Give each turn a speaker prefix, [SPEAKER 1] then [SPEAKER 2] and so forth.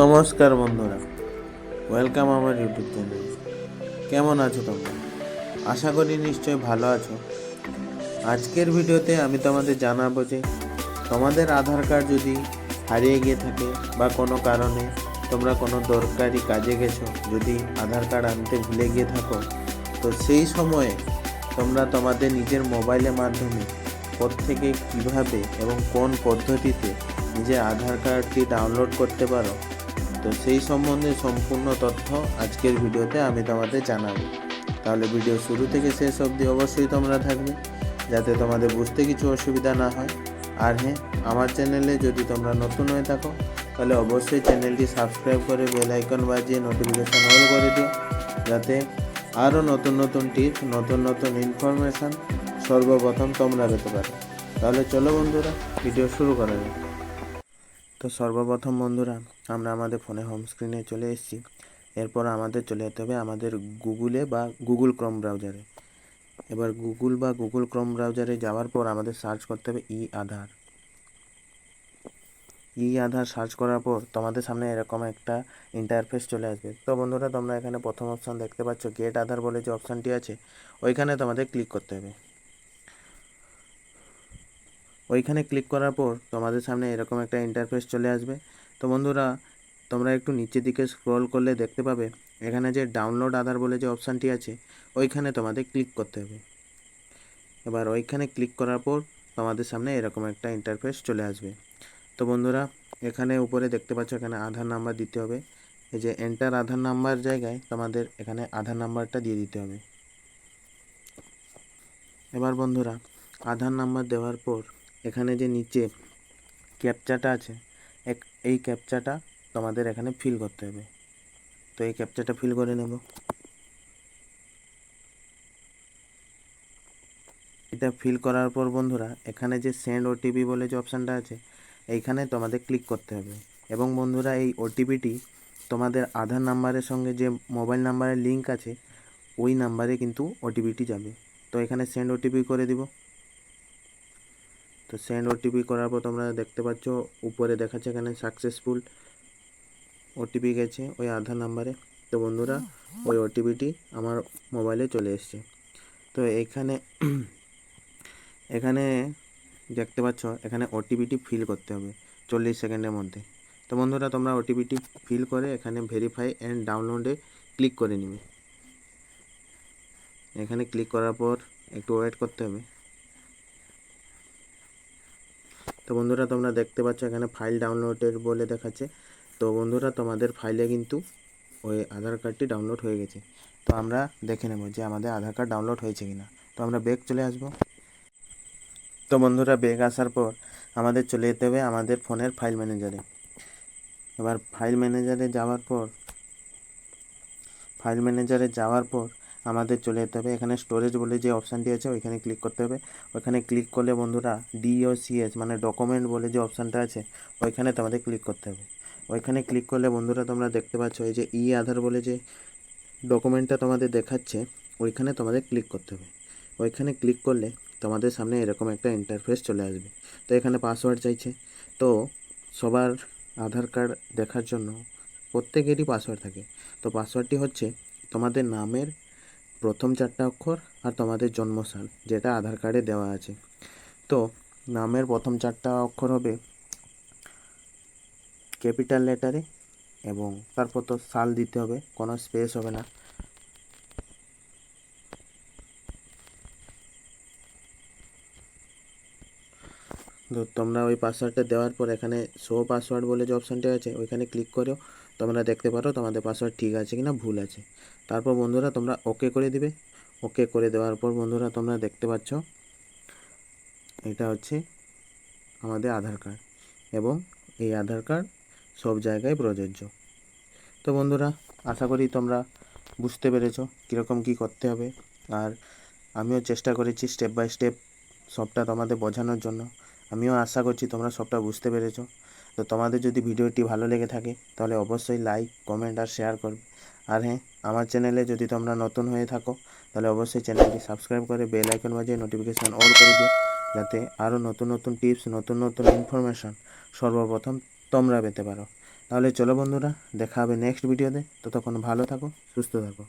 [SPEAKER 1] নমস্কার বন্ধুরা ওয়েলকাম আমার ইউটিউব চ্যানেল কেমন আছো তোমরা? আশা করি নিশ্চয়ই ভালো আছো। আজকের ভিডিওতে আমি তোমাদের জানাব যে, তোমাদের আধার কার্ড যদি হারিয়ে গিয়ে থাকে বা কোনো কারণে তোমরা কোনো দরকারি কাজে গেছো, যদি আধার কার্ড আনতে ভুলে গিয়ে থাকো, তো সেই সময়ে তোমরা তোমাদের নিজের মোবাইলের মাধ্যমে থেকে কীভাবে এবং কোন পদ্ধতিতে নিজের আধার কার্ডটি ডাউনলোড করতে পারো তো সেই সম্বন্ধে সম্পূর্ণ তথ্য আজকের ভিডিওতে আমি তোমাদের জানাব। তাহলে ভিডিও শুরু থেকে শেষ অবধি অবশ্যই তোমরা থাকবে, যাতে তোমাদের বুঝতে কিছু অসুবিধা না হয়। আর হ্যাঁ আমার চ্যানেলে যদি তোমরা নতুন হয়ে থাকো, তাহলে অবশ্যই চ্যানেলটি সাবস্ক্রাইব করে বেল আইকন বাজিয়ে নোটিফিকেশান অল করে দিও, যাতে আরও নতুন নতুন টিপস নতুন নতুন ইনফরমেশান সর্বপ্রথম তোমরা পেতে পারো। তাহলে চলো বন্ধুরা, ভিডিও শুরু করা যাক। তো সর্বপ্রথম বন্ধুরা, আমরা আমাদের ফোনে হোম স্ক্রিনে চলে এসেছি। এরপর আমাদের চলে যেতে হবে আমাদের গুগলে বা গুগল ক্রোম ব্রাউজারে এবার গুগল বা গুগল ক্রোম ব্রাউজারে যাওয়ার পর আমাদের সার্চ করতে হবে ই আধার ই আধার সার্চ করার পর তোমাদের সামনে এরকম একটা ইন্টারফেস চলে আসবে। তো বন্ধুরা, তোমরা এখানে প্রথম অপশান দেখতে পাচ্ছ গেট আধার বলে যে অপশানটি আছে, ওইখানে তোমাদের ক্লিক করতে হবে। ওইখানে ক্লিক করার পর তোমাদের সামনে এরকম একটা ইন্টারফেস চলে আসবে। তো বন্ধুরা, তোমরা একটু নিচের দিকে স্ক্রল করলে দেখতে পাবে, এখানে যে ডাউনলোড আধার বলে যে অপশানটি আছে, ওইখানে তোমাদের ক্লিক করতে হবে। এবার ওইখানে ক্লিক করার পর তোমাদের সামনে এরকম একটা ইন্টারফেস চলে আসবে। তো বন্ধুরা, এখানে উপরে দেখতে পাচ্ছ এখানে আধার নাম্বার দিতে হবে। এই যে এন্টার আধার নাম্বার জায়গায় তোমাদের এখানে আধার নাম্বারটা দিয়ে দিতে হবে। এবার বন্ধুরা, আধার নাম্বার দেওয়ার পর এখানে যে নিচে ক্যাপচাটা আছে, এক, এই ক্যাপচাটা তোমাদের এখানে ফিল করতে হবে। তো এই ক্যাপচাটা ফিল করে নেব। এটা ফিল করার পর বন্ধুরা, এখানে যে সেন্ড ওটিপি বলে যে অপশানটা আছে, এইখানে তোমাদের ক্লিক করতে হবে। এবং বন্ধুরা, এই ওটিপিটি তোমাদের আধার নাম্বারের সঙ্গে যে মোবাইল নাম্বারের লিঙ্ক আছে, ওই নাম্বারে কিন্তু ওটিপিটি যাবে। তো এখানে সেন্ড ওটিপি করে দিব। তো সেন্ড ওটিপি করার পর তোমরা দেখতে পাচ্ছ, উপরে দেখাচ্ছে এখানে সাকসেসফুল ওটিপি গেছে ওই আধার নাম্বারে তো বন্ধুরা, ওই ওটিপিটি আমার মোবাইলে চলে এসছে। তো এখানে এখানে দেখতে পাচ্ছ, এখানে ওটিপিটি ফিল করতে হবে চল্লিশ সেকেন্ডের মধ্যে। তো বন্ধুরা, তোমরা ওটিপিটি ফিল করে এখানে ভেরিফাই অ্যান্ড ডাউনলোডে ক্লিক করে নিবে। এখানে ক্লিক করার পর একটু ওয়েট করতে হবে। তো বন্ধুরা, তোমরা দেখতে পাচ্ছ এখানে ফাইল ডাউনলোডের বলে দেখাচ্ছে। তো বন্ধুরা, তোমাদের ফাইলে কিন্তু ওই আধার কার্ডটি ডাউনলোড হয়ে গেছে। তো আমরা দেখে নেব যে আমাদের আধার কার্ড ডাউনলোড হয়েছে কিনা। তো আমরা ব্যাগ চলে আসব। তো বন্ধুরা ব্যাগ আসার পর আমাদের চলে যেতে হবে আমাদের ফোনের ফাইল ম্যানেজারে এবার ফাইল ম্যানেজারে যাওয়ার পর ফাইল ম্যানেজারে যাওয়ার পর আমাদের চলে যেতে হবে। এখানে স্টোরেজ বলে যে অপশানটি আছে, ওইখানে ক্লিক করতে হবে। ওইখানে ক্লিক করলে বন্ধুরা ডিওসিএস মানে ডকুমেন্ট বলে যে অপশানটা আছে, ওইখানে তোমাদের ক্লিক করতে হবে। ওইখানে ক্লিক করলে বন্ধুরা তোমরা দেখতে পাচ্ছ, এই যে ই আধার বলে যে ডকুমেন্টটা তোমাদের দেখাচ্ছে, ওইখানে তোমাদের ক্লিক করতে হবে। ওইখানে ক্লিক করলে তোমাদের সামনে এরকম একটা ইন্টারফেস চলে আসবে। তো এখানে পাসওয়ার্ড চাইছে। তো সবার আধার কার্ড দেখার জন্য প্রত্যেকেরই পাসওয়ার্ড থাকে। তো পাসওয়ার্ডটি হচ্ছে তোমাদের নামের প্রথম চারটা অক্ষর আর তোমাদের জন্মসাল যেটা আধার কার্ডে দেওয়া আছে। তো, নামের প্রথম চারটা অক্ষর হবে ক্যাপিটাল লেটারে এবং তারপর তো সাল দিতে হবে, কোনো স্পেস হবে না। তো তোমরা ওই পাসওয়ার্ডটা দেওয়ার পর এখানে শো পাসওয়ার্ড বলে যে অপশানটা আছে, ওইখানে ক্লিক করেও তোমরা দেখতে পারো তোমাদের পাসওয়ার্ড ঠিক আছে কি না ভুল আছে। তারপর বন্ধুরা তোমরা ওকে করে দিবে। ওকে করে দেওয়ার পর বন্ধুরা তোমরা দেখতে পাচ্ছ, এটা হচ্ছে আমাদের আধার কার্ড এবং এই আধার কার্ড সব জায়গায় প্রযোজ্য। তো বন্ধুরা, আশা করি তোমরা বুঝতে পেরেছ কীরকম কী করতে হবে। আর আমিও চেষ্টা করেছি স্টেপ বাই স্টেপ সবটা তোমাদের বোঝানোর জন্য। আমিও আশা করছি তোমরা সবটা বুঝতে পেরেছ। তো তোমাদের যদি ভিডিওটি ভালো লেগে থাকে, তাহলে অবশ্যই লাইক কমেন্ট আর শেয়ার করবে। আর হ্যাঁ আমার চ্যানেলে যদি তোমরা নতুন হয়ে থাকো, তাহলে অবশ্যই চ্যানেলটি সাবস্ক্রাইব করে বেল আইকন বাজিয়ে নোটিফিকেশান অল করে দিও, যাতে আরও নতুন নতুন টিপস নতুন নতুন ইনফরমেশান সর্বপ্রথম তোমরা পেতে পারো। তাহলে চলো বন্ধুরা, দেখা হবে নেক্সট ভিডিওতে ততক্ষণ ভালো থাকো, সুস্থ থাকো।